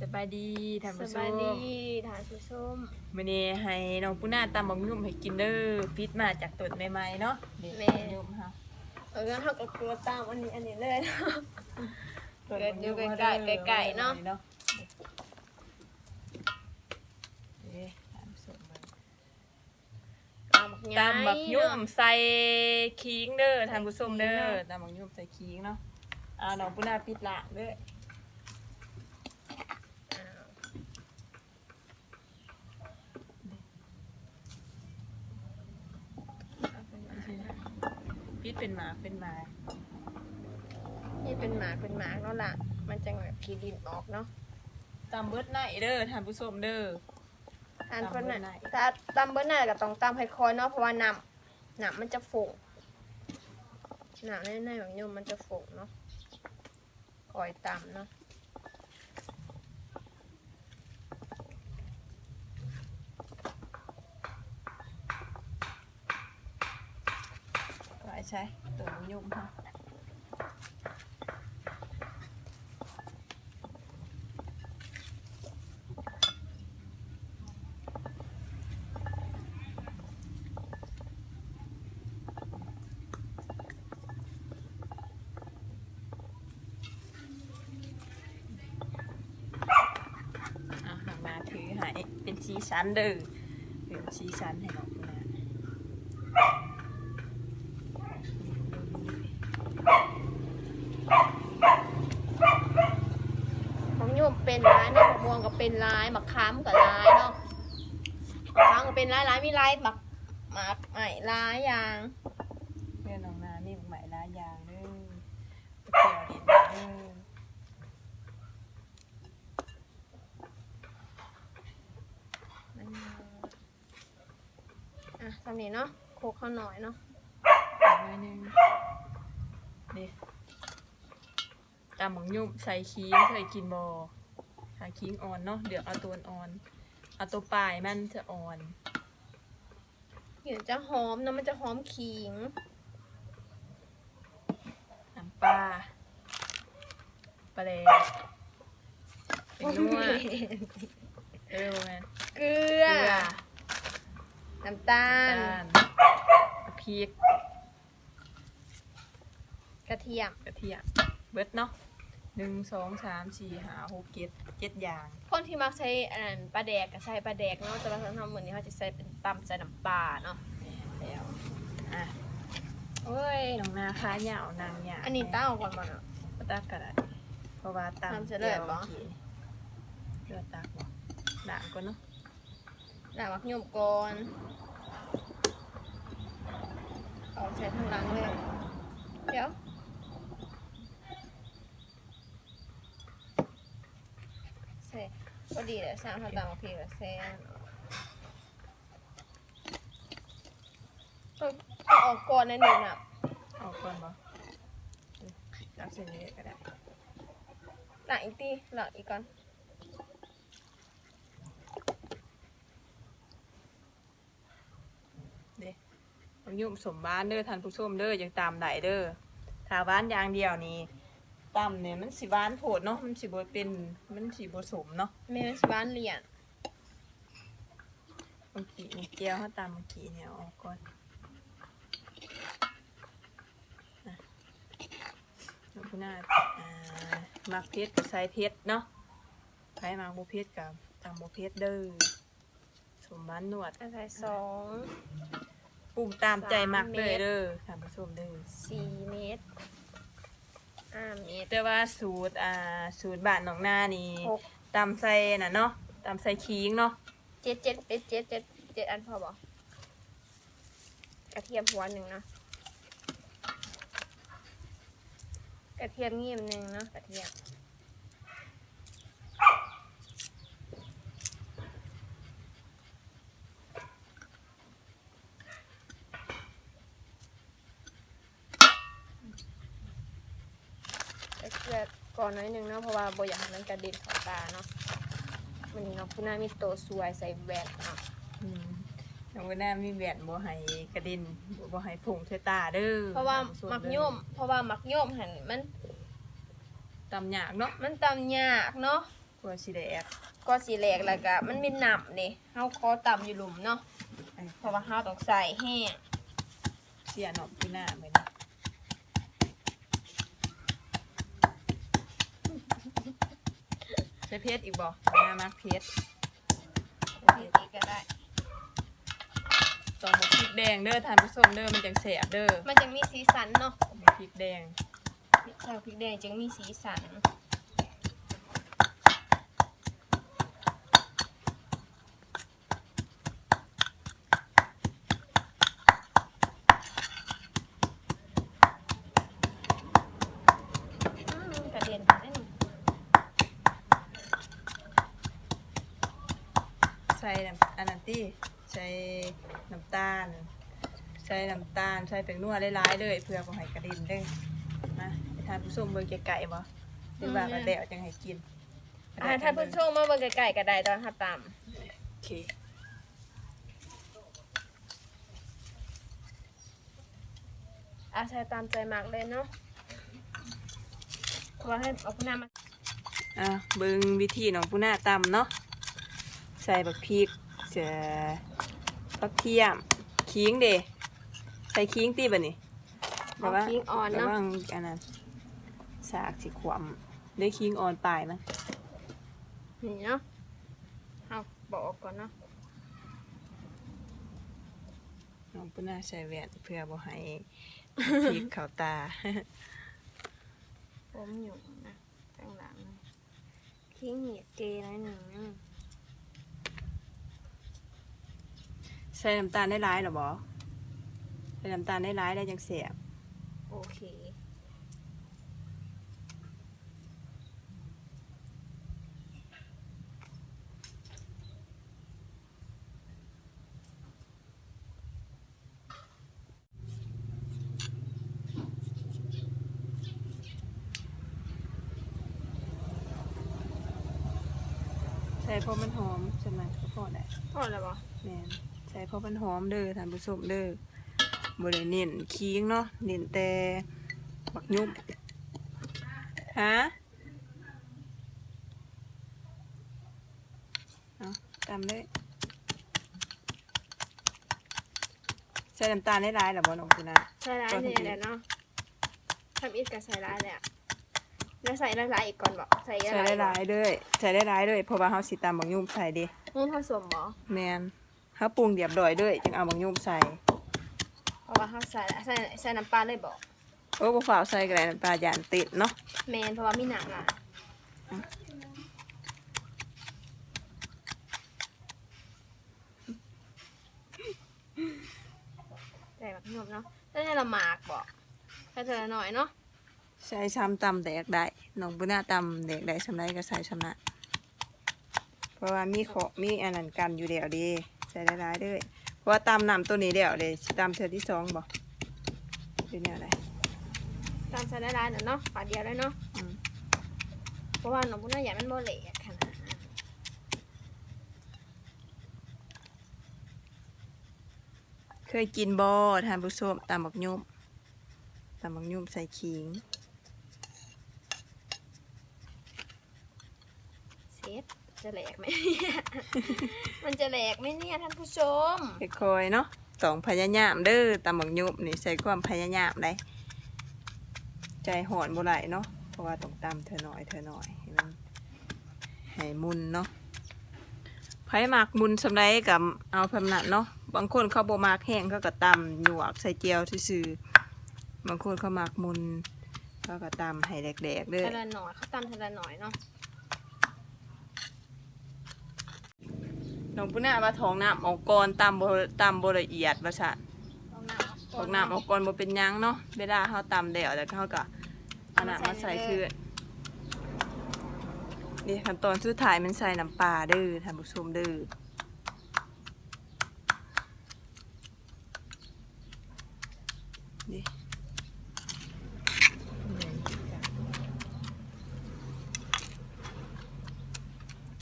สบายดีท่านสผู้ชบายมดีทานผู้ชมมื้อนี้ให้น้องปุ้นาตำบักยุ่มให้กินเด้อฟิตมาจากต้นใหม่ๆเนาะนี่บักยุ่มเฮาเอองั้นเขาก็กลัวตามอันนี้อันนี้เลยนะ ต้นเกิดอยู่บัใกล้ยุ่มๆใกล้ๆเนาะนี่ท่านผู้ชมเบิ่งตามบักตำบักยุ่มเนาะใส่ขิงเด้อท่านผู้ชมเด้อตำบักยุ่มใส่ขิงเนาะอ่าน้องปุ้นาปิดละเด้อ อ้าว ปิดเป็นหมากเป็นหมากนี่เป็นหมากเป็นหมากเนาะล่ะ มันจะแบบกีดินออกเนาะตำเบิดไหนเด้อท่านผู้ชมเด้อทานคนไหนตามเบอร์ไหนถ้าตามเบอร์ไหนก็ต้องตามให้คอยเนาะเพราะว่าน้ำน้ำมันจะฝงน้ำในในแบบนี้มันจะฝงเนาะคอยตามเนาะ ก็ ใช้ตัวบักยุ่มเฮาอะหันมาถือให้เป็นชีชั้นเด้อเป็นชีชั้นให้น้องนะ ของโยม เป็นร้ายในมะม่วงก็เป็นร้ายมะขามก็ร้ายเนาะมะขามก็เป็นร้ายร้ายมีร้ายหมักหมักใหม่ร้ายยางเพื่อนน้องนามีใหม่ลายยางเด้อไปเที่ยวดินเด้ออะตอนนี้เนาะโคกเขาหน่อยเนาะหน่อยหนึงนี่ตำหมังยุ่มใส่ขิงเคยกินบอ หาขิงอ่อนเนาะเดี๋ยวเอาตัวอ่อนเอาตัวปลายมันจะอ่อนเดี๋ยวจะหอมเนาะมันจะหอมขิงน้ำปลาปลาแดงเป็นนัวเออแมนเกลืเกอ ลือน้ำตาลน้ำตาลพริกกระเทียมกระเทียมเบิดเนาะ หนึ่งสองสามสี่ห้าหกเจ็ดเจ็ดอย่าง คนที่มักใช้อันนั้นปลาแดกก็ใช้ปลาแดกเนาะแต่ว่าทำเหมือนนี้เขาจะใส่เป็นตำใส่น้ำปลาเนาะแล้วอะโอ้ยน้องนาค้าเหยาวนางเหยาอันนี้ตั้งก่อนมาเนาะก็ตักกระดาษเพราะว่าตำทำเสร็จแล้วเหรอมื่อกี้เลือดตักบ่ด่างก่อนเนาะหน้ามักโยมก่อนเอาใส่ข้างหลังเลยเดี๋ยวใส่พอดีเลยสามพันตามพีกับแซนต้องต้องออกก่อนนะหนึ่งอะเอาก่อนบ่ตักเส้นนี้ก็ได้หลังอีกทีหลังอีกก่อนเด้เอายุ่มสมบ้านเด้อท่านผู้ชมเด้อยังตามได้เด้อถ้าบ้านอย่างเดียวนี่ ตำเนี่ยมันสิบ้านโผดเนาะมันสิบ่เป็นมันสิบ่สมเนาะแม่นสบ้านเหรียญเมื่อกี้นี่เกี๊ยวเขาตำเมื่อกี้เนี่ยเอาออกก่อนอะแล้วก็น่าอ่ามักเพชรกับใส่เพชรเนาะใครมักบ่เพชรกับตำบ่เพชรเด้อสมบ้านนวดอันใส่สองปรุงตามใจมักสามเลเม็ยดเด้อท่านผู้ชมเด้อสี่เมตร ห้าเมตร แต่ว่าสูตรอ่าสูตรบ้านหนองนานี่หก ตำใส่น่ะเนาะตำใส่ขิงเนาะเจ็ดเจ็ดเจ็ดเจ็ดเจ็ดเจ็ดอันพอบอกกระเทียมหัวหนึ่งนะกระเทียมงีบหนึ่งเนาะกระเทียมกระเทียม ก่อนหน้อยหนึ่งเนาะเพราะว่าโบอยากให้มันกระเด็นเข้าตาเนาะวันนี้เนาะคุณน้ามีโตวสวยใส่แว่นเนาะอืมน้องว่านามีแหวนบ่ให้กระเด็นบ่ให้ผงใส่ตาเด้อเพราะว่าท่นผู้ชมักเด้อโยม เพราะว่ามักโยมหันมันตำยากเนาะมันตำยากเนาะกลัวสิแดกก็สีแหลกแล้วก็มันมีหนำนี่เฮาขอตำอยู่หลุมเนาะเพราะว่าเฮาต้องใส่แห้งเสียหนอมที่หน้าเหมือ ใช้เพชรอีกบ่หน้ามักเพชรเดี๋ยวนี้ก็ได้ต้องหมกพริกแดงเด้อทานผู้ชมเด้อมันจังแสบเด้อมันจะมีสีสันเนาะมีพริกแดงพริกแจ่วพริกแดงจึงมีสีสัน อืมกระเด็นไปได้หนึ่ง ใส่น้ำอันนั้นตี้ใส่น้ำตาล ใส่น้ำตาล ใส่เป็นนัวหลายๆเลยเพื่อบ่ให้กระเด็นเด้อนะให้ทานผู้ชมเบิ่งไกลๆบ่หรือว่ามันแล้วจังให้กินอ่าท่านผู้ชมมาเบิ่งไก่ๆก็ได้ตอนทับตามโอเคอาใช้ตามใจมากเลยเนาะเพราะว่าให้เอาพน้ามาอะเบิ่งวิธีน้องปูนาตำเนาะใส่บักพริกเสือบักเทียมขิงเด้ใส่ขิงตีบ่นี่เอาคิงออนระเนาะวังอันนั้นสากสิขวมได้ขิงอ่อนปลายมันนี่เนาะเอาบอกก่อนเนาะน้องปูนาใส่แหวนเพื่อบ่ให้พริกเข้าตา ผมอยู่นะข้างหลังคิงเหยียดเกยหน่อยหนึ่งนะ ใส่น้ำตาลได้ร้ายหรอบ่ใส่น้ำตาลได้ร้ายได้จังเสียบโอเคใส่เพราะมันหอมใช่ไหมก็พอได้พอแล้วบ่แม่นใส่ เพราะมันหอมเด้อท่านผู้ชมเด้อบ่ได้เน้นคิงเนาะเน้นแต่บักยุบฮะเอาตามเลยใส่น้ำตาลได้หลายหรอบ่น้องคุณนะใส่ร้ายเนี่ยแหละเนาะทำอีกกับใส่ร้ายเลยอะแล้วใส่ละลายอีกก่อนบ่ใส่ละใส่ได้หลายเด้อใส่ได้หลายเด้อเพราะว่าเฮาสิตำบักยุบใส่เดินี่ผสมบ่แม่น เฮาปรุงเรียบร้อยเด้อจึงเอาบักยุบใส่เพราะว่าเขาใส่ใส่ใส่น้ำปลาเลยบ่โอ้บ่ฝ่าวใส่ก็ได้น้ำปลาย่านติดเนาะแมนเพราะว่ามีหนังอะใส่แบบนมเนาะแล้วเนี่ยเราหมากบ่แค่เธอหน่อยเนาะใส่ซ้ำตำแดกได้น้องบุญนาตำแดกได้สำไรก็ใส่สำนะเพราะว่ามีขอมีอันนั้นกันอยู่เดียวเดี ใส่ได้หลายๆเด้วยเพราะว่าตำน้ำตัวนี้เดียวเลยสิตำเธอที่สองบอกเป็นแนวไหนตามใส่ได้ร้ายๆหน่อยเนาะฝาเดียวเลยเนาะอืมเพราะว่าหนูพุ่นน่าอยากมันโบเละขนาดนั้นเคยกินบอทานผู้ชมตำบักยุ่มตำบักยุ่มใส่ขิงเซฟ จะแหลกไหมมันจะแหลกไหมเนี่ยท่านผู้ชมคอยๆเนาะต้องพยายามเด้อตำบักยุ่มนี่ใส่ความพยายามได้ใจหอนบ่ไหลเนาะเพราะว่าต้องตำเธอหน่อยเธอหน่อยให้มันให้มุนเนาะไผหมักมุนสำไรกับเอาพำนันเนาะบางคนเขาบ่มักแห้งเขาก็ตำหยวกใส่เจียวซื่อๆบางคนเขามักมุนเขาก็ตำให้แดกๆเด้อทีละหน่อยเขาตำทีละหน่อยเนาะ น้องปุ้น่าว่าท้องน้ำออกก่อนตำบ่ตำบ่ละเอียดว่าซั่นเอาท้องน้ำออกก่อนบ่เป็นหยังเนาะเวลาเฮาตำแล้วแล้วเขาก็เอาน้ำมาใส่คืนนี่ขั้นตอนสุดท้ายมันใส่น้ำปลาเด้อท่านผู้ชมเด้อนี่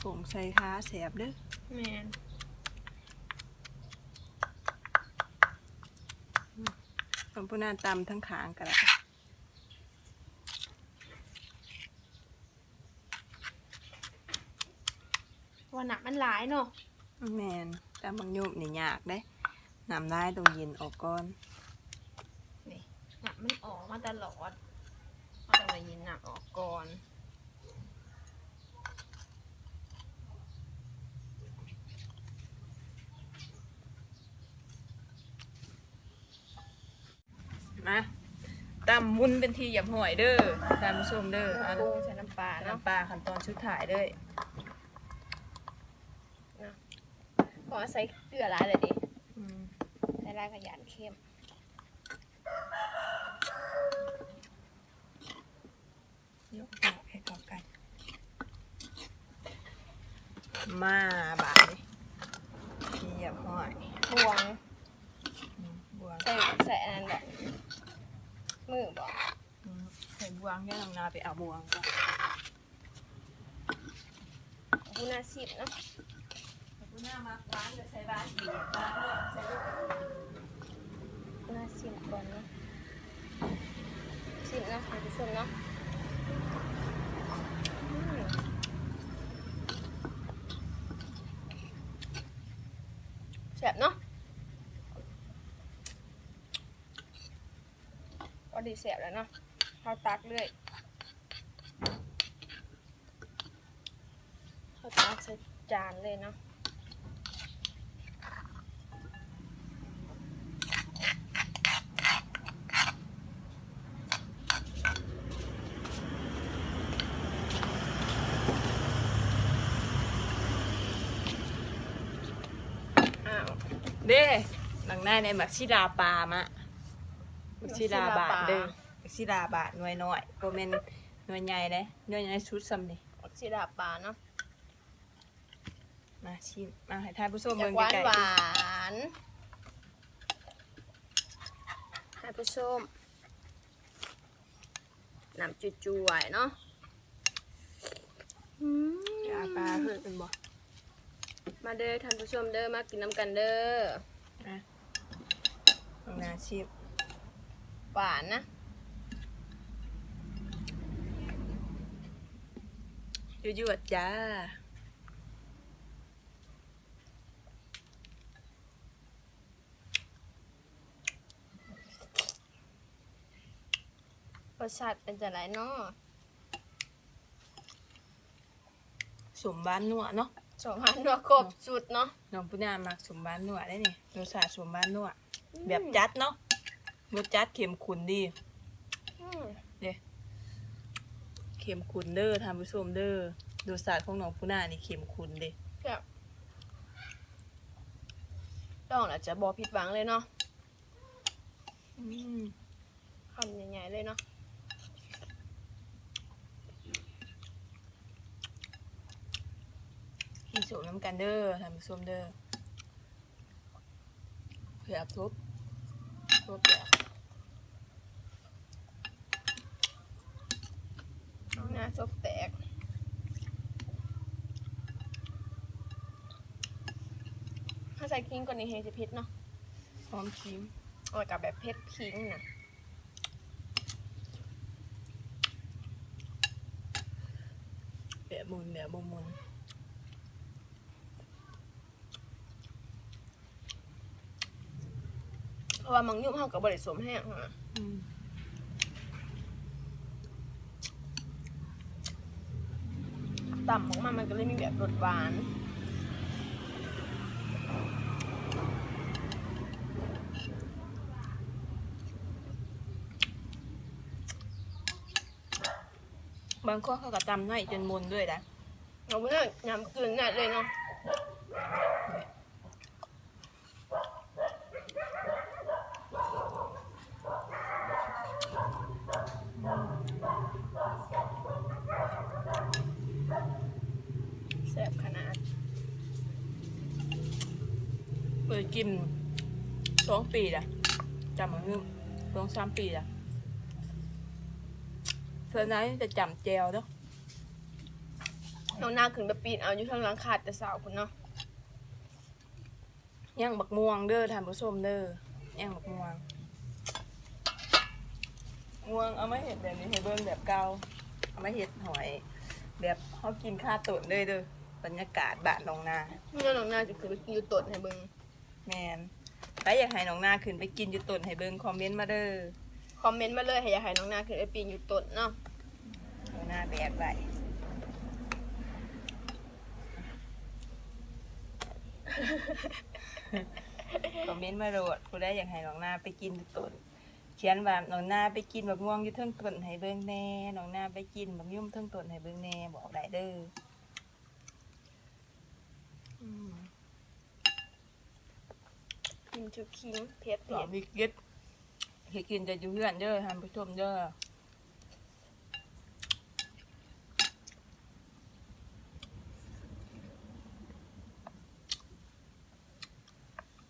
ผง ใส่ค้าแสบเด้อแมนผมพูน่าตำทั้งขางกันละว่าหนักมันหลายเนาะแมนตำบักยุ่มนี่ยากเด้นำได้ตรงเย็นออกก่อนนี่หนักมันออกมาตลอดมาแต่ว่ายินหนักออกก่อน มาตำมุนเป็นทีหยับหอยเด้อตามผู้ชมเด้อเอาปรุงใส่น้ำปลาเนาะน้ำปลาขั้นตอนชุดถ่ายเด้อขอใส่เกลือหลายเลยดิอืมใส่ลายขยันเค็มยกดอกให้เข้ากัน มาบาดนี้ทีหยับหอยบวงอืมบวงใส่ใส่อันนั้นแบบ มือบอกอืมใส่บวงแค่ลงนาไปเอาบวงก่อนบุนาสิบเนาะคุณหน้ามาร้านจะใช้บ้านดีบ้านใช้ลูกบุนาสิบก่อนเนาะสิบเนาะคุณผู้ชมเนาะอืมแซ่บเนาะ ดีแซ่บแล้วเนาะเขาตักเรื่อยข้าตักใส่จานเลยเนาะอ้าเด้หลังหน้าในหมักชิลาปลามะ กชิลาบาทเด้อหมักชิลาบาทหน่วยน้อยโบเมนหน่วยใหญ่เลยหน่วยใหญ่ชุดซ้ำนี่อดสิดาปลาเนาะมาชิมมาให้ทานผู้ชมอเบิ่ยางกหวานไกลหวานให้ผู้ชมน้ำจุ่วยๆเนาะอืมๆชิลาปลาเพื่อเป็นบ่มาเด้อท่านผู้ชมเด้อมากินน้ำกันเด้อนะลงนาชิม หวานนะ ยั่วๆจ้ารสชาติเป็นจะไรเนาะสมบ้านนัวเนาะสองพันนัวครบสุดเนาะน้องปุ้นามักสมบ้านนัวได้นี่รสชาติสมบ้านนัวแบบจัดเนาะ รสจัดเค็มขุนดีอืมเด้เข็มขุนเด้อทานผู้ชมเด้อดูศาสตร์ของน้องผู้นานี่เข็มขุนเด้แบบต้องอาจจะบอผิดหวังเลยเนาะอืมคำใหญ่ๆเลยเนาะกินสมน้ำกันเด้อทานผู้ชมเด้อเผื่อทุบ ทุบแบบหน้าซบแตกถ้าใส่คิงกว่านี้เฮจะเผ็ดเนาะพร้อมชิมเอากับแบบเผ็ดคิงนะแบบมุนแบบมุน เพราะว่ามังยุ่มเข้ากับบริสวมแห้งอะอืมต่ำของมันมันก็เลยมีแบบรสหวาน บางคนเขาก็ตำให้จนมุนด้วยนะเราไม่ได้ยำกลืนแน่เลยเนาะ แซ่บขนาด เปิด กินสองปีละจำมันนึงสองสามปีละเพื่อนนั้นจะจำแจวเนาะน้องหน้าขึ้นไปปีนเอาอยู่ทางหลังขาดแต่สาวคุณเนาะย่างบักม่วงเด้อทานผู้ชมเด้อย่างบักม่วงม่วงเอามาเห็ดแบบนี้ให้เบิ่งแบบเก่าเอามาเห็ดหอย แบบเขากินข้าตุ่นเลยเด้อตบรรยากาศบ้านน้องนาเมื่อน้องนาจะคือไปกินอยู่ตดให้เบิ่ง แมนใครอยากให้น้องนาขึ้นไปกินอยู่ต้นให้เบิ่งคอมเมนต์มาเด้อคอมเมนต์มาเลยให้อยากให้น้องนาคือไปปีนอยู่ตดเนาะน้องนาแบกไว้คอมเมนต์มาโดดผู้ใดอยากให้น้องนาไปกินอยู่ต้นเขียนว่าน้องนาไปกินบักม่วงอยู่เทิงต้นให้เบิ่งแน่น้องนาไปกินบักยุ่มเทิงต้นให้เบิ่งแน่บอกได้เด้ออืม กินชุบคิงเพชรหลอเผ็กดวิกฤตเฮ็ดกินจะอยู่เฮือนเด้อท่านผู้ชมเด้อ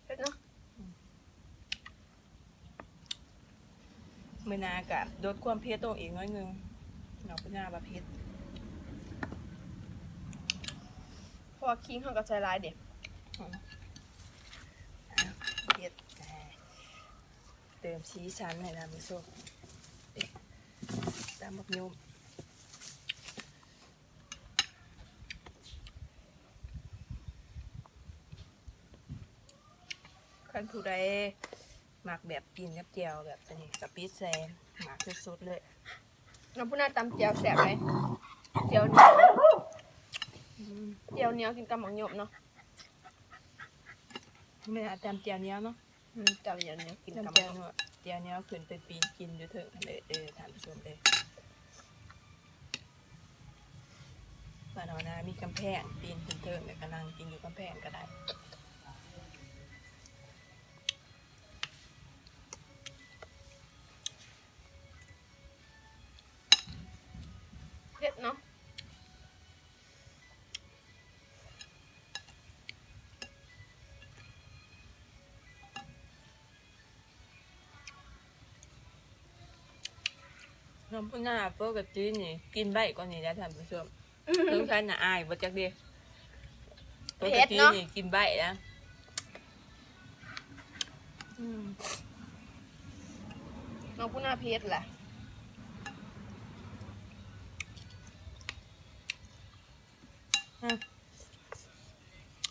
เผ็ดเนาะมื้อหน้าก็ลดความเผ็ดลงอีกน้อยหนึงเนาะเป็นหน้าบ่เผ็ดเพราะว่าคิงเขาก็ใส่ลายเด็ด อืมอะเผ็ดแหน่เติมสีสันให้ท่านผู้ชมเอ๊ะตามบักยุ่มคันผู้ใดมักแบบกินกับเจียวแบบนี้กับปิดแซมมักสุดๆเลยน้ำพุนาตำเจียวแสบเลยเจียวเหนียวอืมเจียวเหนียวกินกับหมักหยบเนาะไม่อาจจำเจียวเนี้ยเนาะอืมเจียวเหนียวเหนียวกินกับจำหมัเจีกยวหยบเนาะเจียวเนี้ยขึ้นไปปีนกินอยู่เถอะเลยเออท่านผู้ชมเลยบ้านเรานะมีกำแพงปีนขึ้นเถอะเนี่ยกำลังกินอยู่กำแพงก็ได้ น้ำพุหน้าปกตินี่ กินใบก่อนนี่นะท่านผู้ชมเพิ่งใช้น่ะอายบ่จักเดีปกตินี่กินใบนะอืมน้ำพุนาเผ็ดแหละ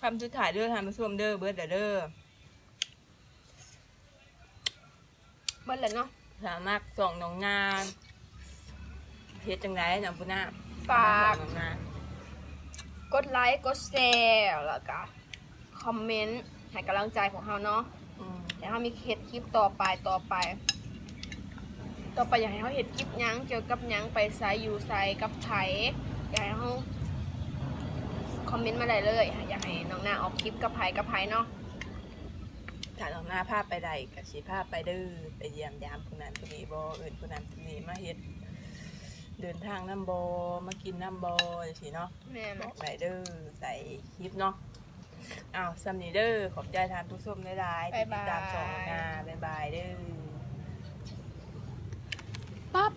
คำสุดท้ายเด้อท่านผู้ชมเด้อเบิร์ดเด้อเบิ้ลเลยเนาะสามารถส่องน้องงาน เฮ็ดจังไรน้ำพุหน้าฝาก น้องงานกดไลค์กดแชร์แล้วก็คอมเมนต์ให้กำลังใจของเราเนาะอืมอยากให้เขามีเห็ดคลิปต่อไปต่อไป ต่อไปอยากให้เขาเห็ดคลิปหยังเกี่ยวกับหยังไปไซอยู่ไซกับไผอยากให้เขาคอมเมนต์มาได้เลยอยากให้น้องนาออกคลิปกับไผกับไผเนาะถ้าน้องหน้าภาพไปใดก็สิภาพไปเด้อไปเยี่ยมยามผู้นั้นผู้นี้บ่เอื่นผู้นั้นผู้นี้มาเฮ็ด เดินทางน้ำบ่มากินน้ำบ่จังซี่เนาะแม่บนะอกได้เด้อใส่คลิปเนาะอ้าวซัมนี้เด้อขอบใจทานผู้ชมหลายๆที่ติดตามช่องงานบ๊ายบายเด้อปั๊บ